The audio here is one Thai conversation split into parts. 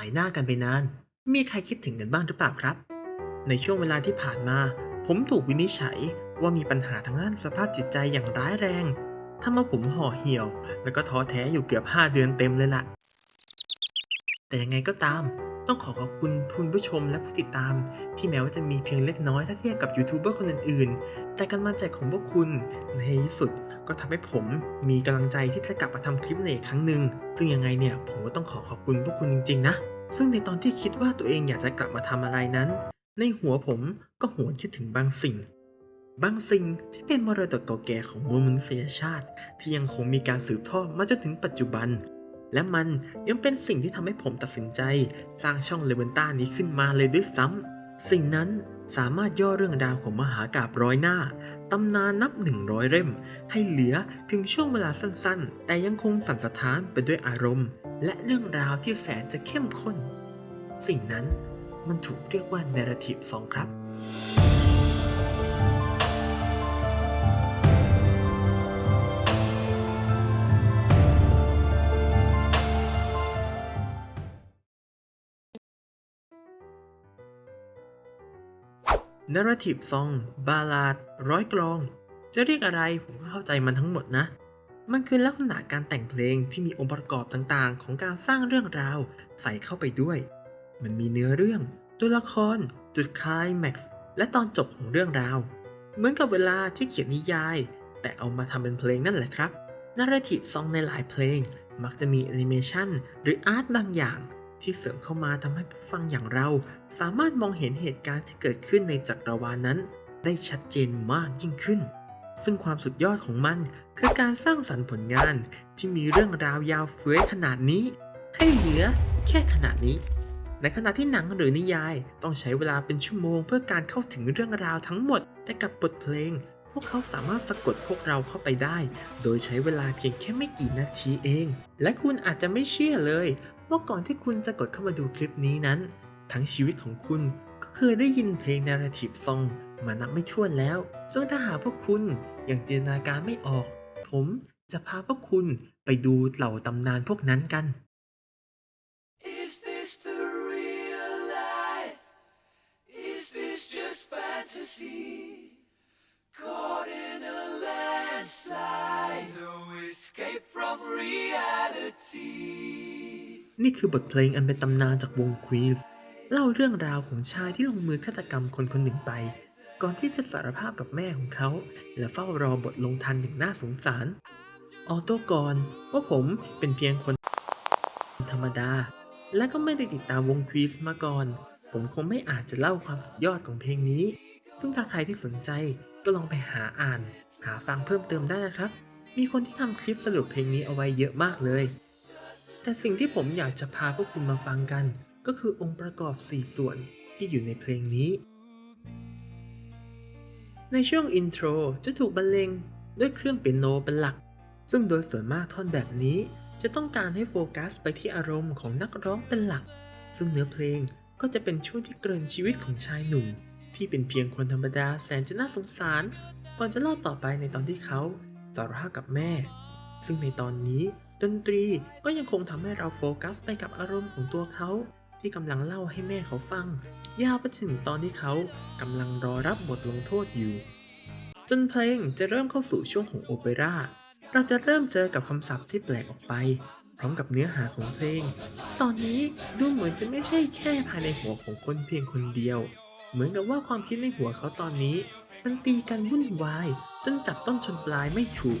ายหน้ากันไปนาน มีใครคิดถึงกันบ้างหรือเปล่าครับ ในช่วงเวลาที่ผ่านมา ผมถูกวินิจฉัยว่ามีปัญหาทางด้านสภาพจิตใจอย่างร้ายแรงทำให้ผมห่อเหี่ยว แล้วก็ท้อแท้อยู่เกือบ 5 เดือนเต็มเลยล่ะ แต่ยังไงก็ตาม ต้องขอขอบคุณคุณผู้ชมและผู้ติดตาม ที่แม้ว่าจะมีเพียงเล็กน้อยถ้าเทียบกับยูทูบเบอร์คนอื่นๆ แต่การมั่นใจของพวกคุณในที่สุด ก็ทำให้ผมมีกำลังใจที่จะกลับมาทำคลิปในอีกครั้งหนึ่งซึ่งยังไงเนี่ยผมก็ต้องขอขอบคุณพวกคุณจริง ๆ นะ ซึ่งในตอนที่คิดว่าตัวเองอยากจะกลับมาทำอะไรนั้น ในหัวผมก็หวนคิดถึงบางสิ่ง บางสิ่งที่เป็นมรดกเก่าแก่ของมวลมนุษยชาติ ที่ยังคงมีการสืบทอดมาจนถึงปัจจุบัน และมันยังเป็นสิ่งที่ทำให้ผมตัดสินใจ สร้างช่องเลเวนต้านี้ขึ้นมาเลยด้วยซ้ำ สิ่งนั้นสามารถย่อเรื่องราวของมหากาบร้อยหน้า ตำนานนับ 100 เล่ม ให้เหลือเพียงช่วงเวลาสั้นๆ แต่ยังคงสั่นสะท้านไปด้วยอารมณ์ และเรื่องราวที่แสนจะเข้มข้น สิ่งนั้นมันถูกเรียกว่า narrative 2 ครับ narrative song บาลาดร้อยกลอง จะเรียกอะไรผมก็เข้าใจมันทั้งหมดนะ มันคือลักษณะการแต่งเพลงที่มีองค์ประกอบต่างๆ ของการสร้างเรื่องราวใส่เข้าไปด้วย มันมีเนื้อเรื่อง ตัวละคร จุดคลายแม็กซ์และตอนจบของเรื่องราว เหมือนกับเวลาที่เขียนนิยาย แต่เอามาทำเป็นเพลงนั่นแหละครับ narrative song ในหลายเพลง มักจะมีแอนิเมชันหรืออาร์ตบางอย่าง ที่เสริมเข้ามาทำให้ผู้ฟังอย่างเรา สามารถมองเห็นเหตุการณ์ที่เกิดขึ้นในจักรวาลนั้น ได้ชัดเจนมากยิ่งขึ้น ซึ่งความสุดยอดของมัน คือการสร้างสรรค์ผลงานที่มีเรื่องราวยาวเฟ้ยขนาดนี้ ให้เหลือแค่ขนาดนี้ ในขณะที่หนังหรือนิยายต้องใช้เวลาเป็นชั่วโมง เพื่อการเข้าถึงเรื่องราวทั้งหมด แต่กับบทเพลง พวกเขาสามารถสะกดพวกเราเข้าไปได้ โดยใช้เวลาเพียงแค่ไม่กี่นาทีเอง และคุณอาจจะไม่เชื่อเลย ว่าก่อนที่คุณจะกดเข้ามาดูคลิปนี้นั้น ทั้งชีวิตของคุณก็เคยได้ยินเพลง narrative song มานับไม่ถ้วนแล้วซึ่งถ้าหากพวกคุณยังจินตนาการไม่ออก ผมจะพาพวกคุณไปดูเหล่าตำนานพวกนั้นกัน Is this the real life? Is this just fantasy? Caught in a landslide, no escape from reality. นี่คือบทเพลงอันเป็นตำนานจากวงควีสเล่าเรื่องราวของชายที่ลงมือฆาตกรรมคนคนหนึ่งไป ก่อนที่จะสารภาพกับแม่ของเขา และเฝ้ารอบทลงทันอย่างน่าสงสาร ออโต้ก่อนว่าผมเป็นเพียงคนธรรมดา และก็ไม่ได้ติดตามวงควีสมาก่อน ผมคงไม่อาจจะเล่าความสุดยอดของเพลงนี้ ซึ่งถ้าใครที่สนใจก็ลองไปหาอ่าน หาฟังเพิ่มเติมได้นะครับ มีคนที่ทำคลิปสรุปเพลงนี้เอาไว้เยอะมากเลย แต่สิ่งที่ผมอยากจะพาพวกคุณมาฟังกัน ก็คือองค์ประกอบ 4 ส่วนที่อยู่ในเพลงนี้ ในช่วงอินโทรจะถูกบรรเลงด้วยเครื่องเปียโนเป็นหลัก ซึ่งโดยส่วนมากท่อนแบบนี้จะต้องการให้โฟกัสไปที่อารมณ์ของนักร้องเป็นหลัก ซึ่งเนื้อเพลงก็จะเป็นช่วงที่เกริ่นชีวิตของชายหนุ่ม ที่เป็นเพียงคนธรรมดาแสนจะน่าสงสาร ก่อนจะเล่าต่อไปในตอนที่เขาสารภาพกับแม่ ซึ่งในตอนนี้ ดนตรีก็ยังคงทำให้เราโฟกัสไปกับอารมณ์ของตัวเขา ที่กำลังเล่าให้แม่เขาฟัง ยาวไปถึงตอนที่เขากำลังรอรับบทลงโทษอยู่ จนเพลงจะเริ่มเข้าสู่ช่วงของโอเปร่าเราจะเริ่มเจอกับคำศัพท์ที่แปลกออกไป พร้อมกับเนื้อหาของเพลง ตอนนี้ดูเหมือนจะไม่ใช่แค่ภายในหัวของคนเพียงคนเดียว เหมือนกับว่าความคิดในหัวเขาตอนนี้ มันตีกันวุ่นวาย จนจับต้นชนปลายไม่ถูก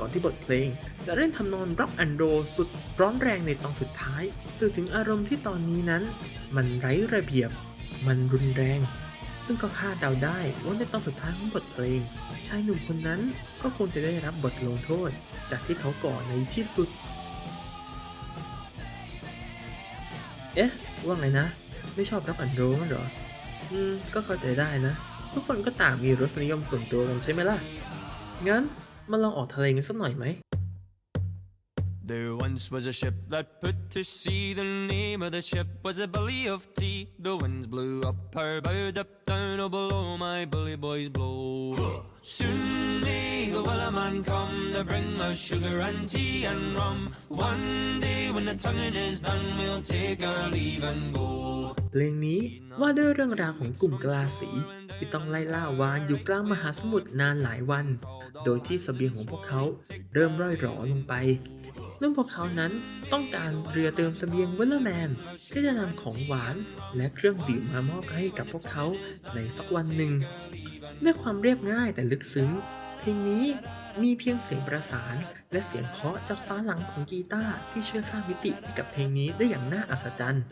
ก่อนที่บทเพลง จะเล่นทำนองร็อกแอนโรสุดร้อนแรงในตอนสุดท้าย สื่อถึงอารมณ์ที่ตอนนี้นั้น มันไร้ระเบียบ มันรุนแรง ซึ่งก็คาดเดาได้ว่าในตอนสุดท้ายของบทเพลง ชายหนุ่มคนนั้นก็คงจะได้รับบทลงโทษ จากที่เขาก่อในที่สุด เอ๊ะ ว่าไงนะ ไม่ชอบร็อกแอนโรมั้งเหรอ อืม ก็เข้าใจได้นะ ทุกคนก็ต่างมีรสนิยมส่วนตัวกันใช่ไหมล่ะ งั้น มาลองออกทะเลกันสักหน่อยไหม There once was a ship that put to sea. The name of the ship was a Billy of Tea. The winds blew up her bow, up down, oh below my bully boys blow. Soon may the the Wellerman come to bring us sugar and tea and rum. One day when the tonguing is done, we'll take our leave and go. เพลงนี้ว่าด้วยเรื่องราวของกลุ่มกลาสี ที่ต้องไล่ล่าวานอยู่กลางมหาสมุทรนานหลายวัน โดยที่เสบียงของพวกเขาเริ่มร่อยหรอลงไปเรื่องพวกเขานั้นต้องการเรือเติมเสบียงเวลเลอร์แมนที่จะนำของหวานและเครื่องดื่มมามอบให้กับพวกเขาในสักวันหนึ่ง ด้วยความเรียบง่ายแต่ลึกซึ้ง เพลงนี้มีเพียงเสียงประสาน และเสียงเคาะจากฟ้าหลังของกีตาร์ที่ช่วยสร้างมิติให้กับเพลงนี้ได้อย่างน่าอัศจรรย์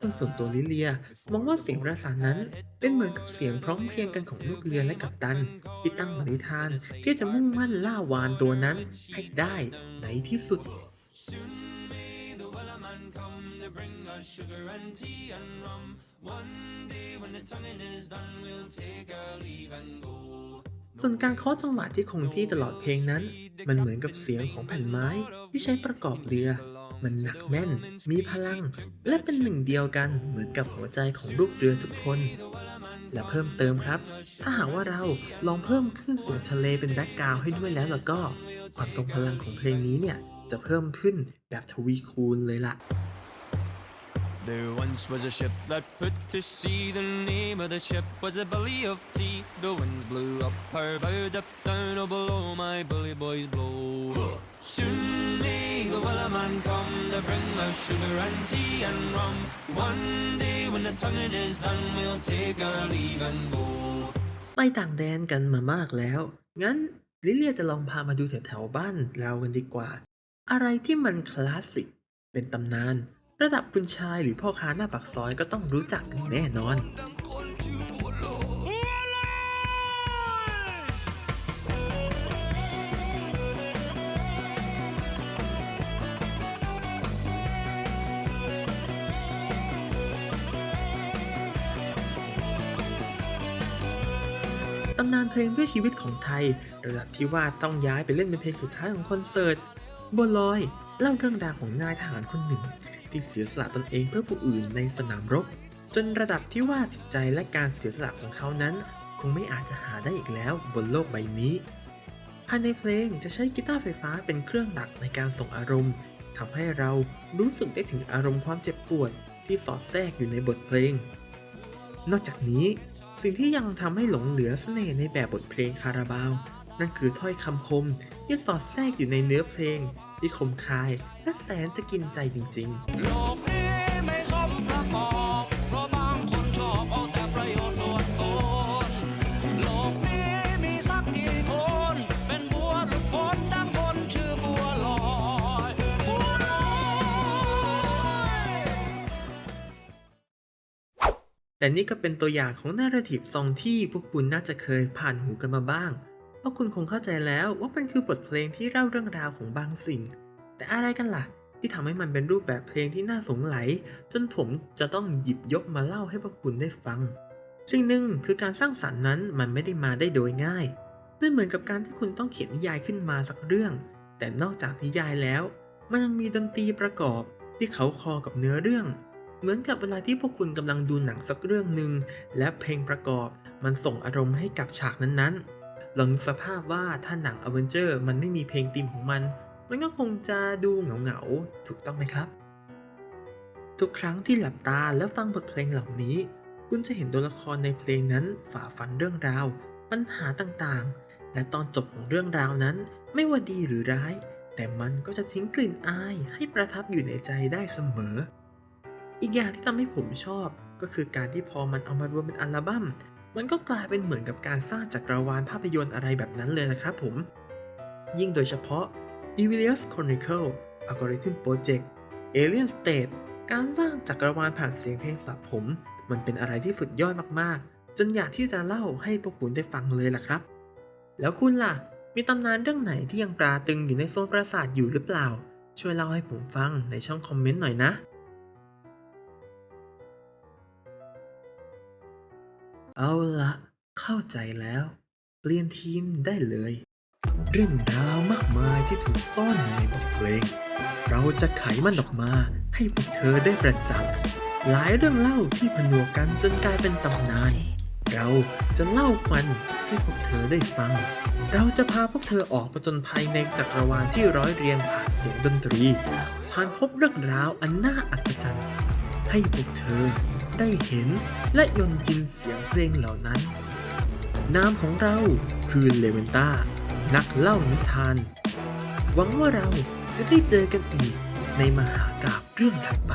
ซึ่งส่วนตัวลิเลียมองว่าเสียงประสานนั้นเป็นเหมือนกับเสียงพร้อมเพรียงกันของลูกเรือและกัปตัน ที่ตั้งปณิธานที่จะมุ่งมั่นล่าวานตัวนั้นให้ได้ในที่สุด Soon may the Wellerman come to bring us sugar and tea and rum. One day when the tonguing is done, we'll take our leave and go. ส่วนการเคาะจังหวะที่คงที่ตลอดเพลงนั้น มันเหมือนกับเสียงของแผ่นไม้ที่ใช้ประกอบเรือ มันหนักแน่น มีพลัง และเป็นหนึ่งเดียวกันเหมือนกับหัวใจของลูกเรือทุกคน และเพิ่มเติมครับ ถ้าหากว่าเราลองเพิ่มขึ้นเสียงทะเลเป็นแบ็กกราวด์ให้ด้วยแล้วแล้วก็ ความทรงพลังของเพลงนี้เนี่ย จะเพิ่มขึ้นแบบทวีคูณเลยล่ะ There once was a ship that put to sea. The name of the ship was a Billy of Tea. The winds blew up her bow, up down, oh below my bully boys blow. Soon may the Wellerman come to bring us sugar and tea and rum. One day when the tonguing is done, we'll take our leave and go. ไปต่างแดนกันมามากแล้ว งั้นลิเลียจะลองพามาดูแถวๆบ้านเรากันดีกว่า อะไรที่มันคลาสสิก เป็นตำนาน ระดับคุณชายหรือพ่อค้าหน้าปากซอยก็ต้องรู้จักแน่นอนานเพลงเพื่อชีวิตของไทย ระดับที่ว่าต้องย้ายไปเล่นเป็นเพลงสุดท้ายของคอนเสิร์ตบัวลอยเล่าเรื่องราวของนายทหารคนหนึ่ง ที่เสียสละตนเองเพื่อผู้อื่นในสนามรบ จนระดับที่ว่าจิตใจและการเสียสละของเขานั้น คงไม่อาจจะหาได้อีกแล้วบนโลกใบนี้ภายในเพลงจะใช้กีตาร์ไฟฟ้าเป็นเครื่องหลักในการส่งอารมณ์ทำให้เรารู้สึกได้ถึงอารมณ์ความเจ็บปวดที่สอดแทรกอยู่ในบทเพลง นอกจากนี้ สิ่งที่ยังทำให้หลงเหลือเสน่ห์ในแบบบทเพลงคาราบาว นั่นคือถ้อยคำคมที่สอดแทรกอยู่ในเนื้อเพลงที่คมคายและแสนจะกินใจจริง ๆ แต่นี่ก็เป็นตัวอย่างของนาราทีฟซองที่พวกคุณน่าจะเคยผ่านหูกันมาบ้าง เพราะคุณคงเข้าใจแล้วว่ามันคือบทเพลงที่เล่าเรื่องราวของบางสิ่ง แต่อะไรกันล่ะ ที่ทำให้มันเป็นรูปแบบเพลงที่น่าสงไหล จนผมจะต้องหยิบยกมาเล่าให้พวกคุณได้ฟัง สิ่งหนึ่งคือการสร้างสรรค์นั้นมันไม่ได้มาได้โดยง่ายไม่เหมือนกับการที่คุณต้องเขียนนิยายขึ้นมาสักเรื่อง แต่นอกจากนิยายแล้ว มันยังมีดนตรีประกอบที่เขาคอกับเนื้อเรื่อง เหมือนกับเวลาที่พวกคุณกำลังดูหนังสักเรื่องหนึ่งและเพลงประกอบมันส่งอารมณ์ให้กับฉากนั้นๆลองสภาพว่าถ้าหนังอเวนเจอร์มันไม่มีเพลงธีมของมัน มันก็คงจะดูเหงาๆถูกต้องไหมครับ ทุกครั้งที่หลับตาแล้วฟังบทเพลงเหล่านี้ คุณจะเห็นตัวละครในเพลงนั้นฝ่าฟันเรื่องราว ปัญหาต่างๆ และตอนจบของเรื่องราวนั้น ไม่ว่าดีหรือร้าย แต่มันก็จะทิ้งกลิ่นอายให้ประทับอยู่ในใจได้เสมอ อีกอย่างที่ทำให้ผมชอบ ก็คือการที่พอมันเอามารวมเป็นอัลบั้ม มันก็กลายเป็นเหมือนกับการสร้างจักรวาลภาพยนตร์อะไรแบบนั้นเลยนะครับผม ยิ่งโดยเฉพาะ e v i l i u s Chronicle Algorithm Project Alien State การสร้างจักรวาลผ่านเสียงเพลงสำหรับผม มันเป็นอะไรที่สุดยอดมากๆ จนอยากที่จะเล่าให้พวกคุณได้ฟังเลยล่ะครับ แล้วคุณล่ะ มีตำนานเรื่องไหนที่ยังตราตึงอยู่ในโซนปราสาทอยู่หรือเปล่า ช่วยเล่าให้ผมฟังในช่องคอมเมนต์หน่อยนะ เอาละเข้าใจแล้ว เปลี่ยนทีมได้เลย เรื่องราวมากมายที่ถูกซ่อนอยู่ในบทเพลง เราจะไขมันออกมาให้พวกเธอได้ประจักษ์หลายเรื่องเล่าที่ผนวกกันจนกลายเป็นตำนาน เราจะเล่ามันให้พวกเธอได้ฟัง เราจะพาพวกเธอออกประจนภัยในจักรวาลที่ร้อยเรียงผ่านเสียงดนตรี ผ่านพบเรื่องราวอันน่าอัศจรรย์ ให้พวกเธอ ได้เห็น และยนจินเสียงเพลงเหล่านั้น นามของเราคือเลเวนต้านักเล่านิทาน หวังว่าเราจะได้เจอกันอีกในมหากาบเรื่องถัดไป